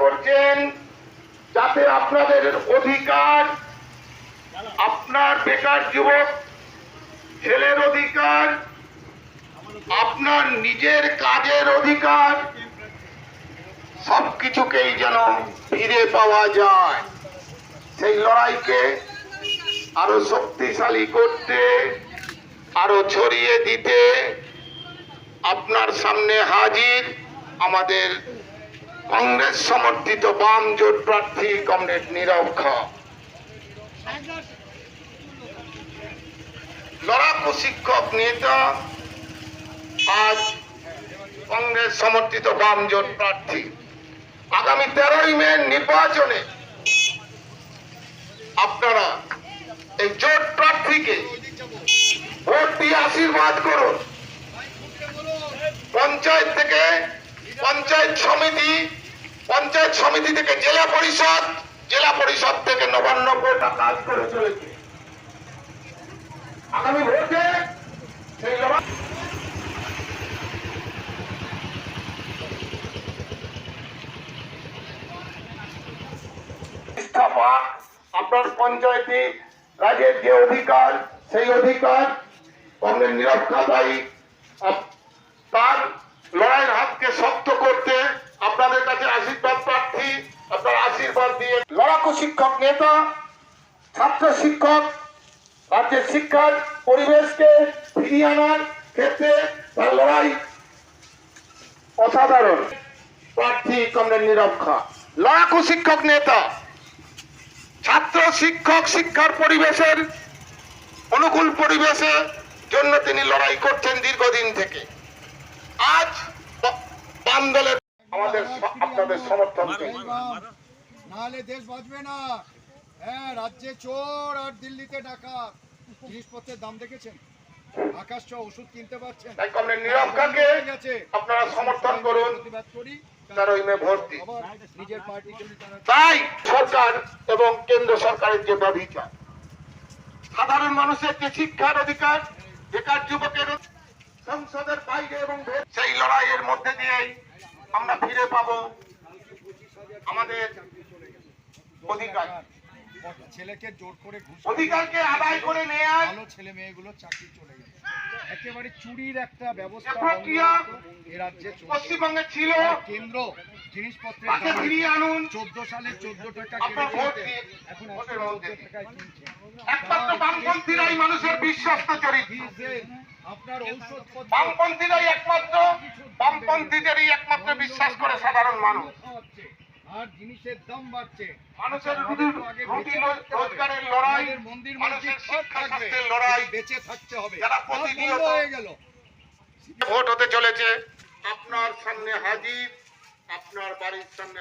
করবেন যাতে আপনাদের অধিকার, আপনার বেকার যুবক, ছেলের অধিকার, আপনার নিজের কাজের অধিকার, সবকিছুকেই যেন ফিরে পাওয়া যায়। সেই লড়াইকে আরও শক্তিশালী করতে, আরও ছড়িয়ে দিতে আপনার সামনে হাজির আমাদের কংগ্রেস সমর্থিত বাম জোট প্রার্থী কমরেড নীরব খা। লড়াকু শিক্ষক নেতা, আজ কংগ্রেস সমর্থিত বাম জোট প্রার্থী। আগামী তেরোই মে নির্বাচনে আপনারা এই জোট প্রার্থীকে ভোট দিয়ে আশীর্বাদ করুন। পঞ্চায়েত পঞ্চায়েত সমিতি পঞ্চায়েত সমিতি থেকে জেলা পরিষদ জেলা পরিষদ থেকে নবান্ন কোটা কাজ করে চলেছে। আগামী ভোটে সেই আপনার পঞ্চায়েতে যে অধিকার, সেই অধিকার কংগ্রেস নিরক্ষাদায়ী তার লড়াইয়ের হাতকে শক্ত করতে আপনাদের কাছে আশীর্বাদ প্রার্থী, আপনার আশীর্বাদ দিয়ে লড়াকু শিক্ষক নেতা, ছাত্র শিক্ষক, রাজ্যের শিক্ষার পরিবেশকে ফিরিয়ে আনার ক্ষেত্রে তার লড়াই অসাধারণ। প্রার্থী কমরেড নিরক্ষা লড়াকু শিক্ষক নেতা, ছাত্র শিক্ষক শিক্ষার পরিবেশের অনুকূল পরিবেশে জন্য তিনি লড়াই করছেন দীর্ঘদিন থেকে। আজ বাম দলের আমাদের আপনাদের সমর্থন নাহলে দেশ বাঁচবে না। হ্যাঁ রাজ্যে চোর আর দিল্লিতে ডাকাত। জিনিসপত্রের দাম দেখেছেন? আকাশ ছ ওষুধ কিনতে পারছেন? আপনারা সমর্থন করুন। তাই সরকার এবং কেন্দ্র সরকারের যে চায় সাধারণ মানুষের যে শিক্ষার অধিকার বেকার যুবকের অধিকার, সংসদের বাইরে এবং সেই লড়াইয়ের মধ্যে দিয়েই আমরা ফিরে পাবো আমাদের অধিকার। ছেলেকে জোর করে অধিকারকে আদায় করে ভালো ছেলে মেয়েগুলো চাকরি চলে গেছে। একেবারে চুরির একটা ব্যবস্থা এ রাজ্যে পশ্চিমবঙ্গে ছিল। কেন্দ্র জিনিসপত্রের ফিরিয়ে আনুন। চোদ্দ সালে চোদ্দ টাকা এখন একশো টাকায় কিনছে। একমাত্র বামপন্থীরাই মানুষের বিশ্বস্ত চরিত্র। বামপন্থীরাই একমাত্র বামপন্থীদেরই একমাত্র বিশ্বাস করে সাধারণ মানুষ। আর জিনিসের দাম বাড়ছে। মানুষের রুটি। রোজগারের লড়াই মন্দির মানুষের শিক্ষা স্বাস্থ্যের লড়াই বেঁচে থাকতে হবে। যারা প্রতিনিয়ত- হয়ে গেল। ভোট হতে চলেছে আপনার সামনে হাজির আপনার বাড়ির সামনে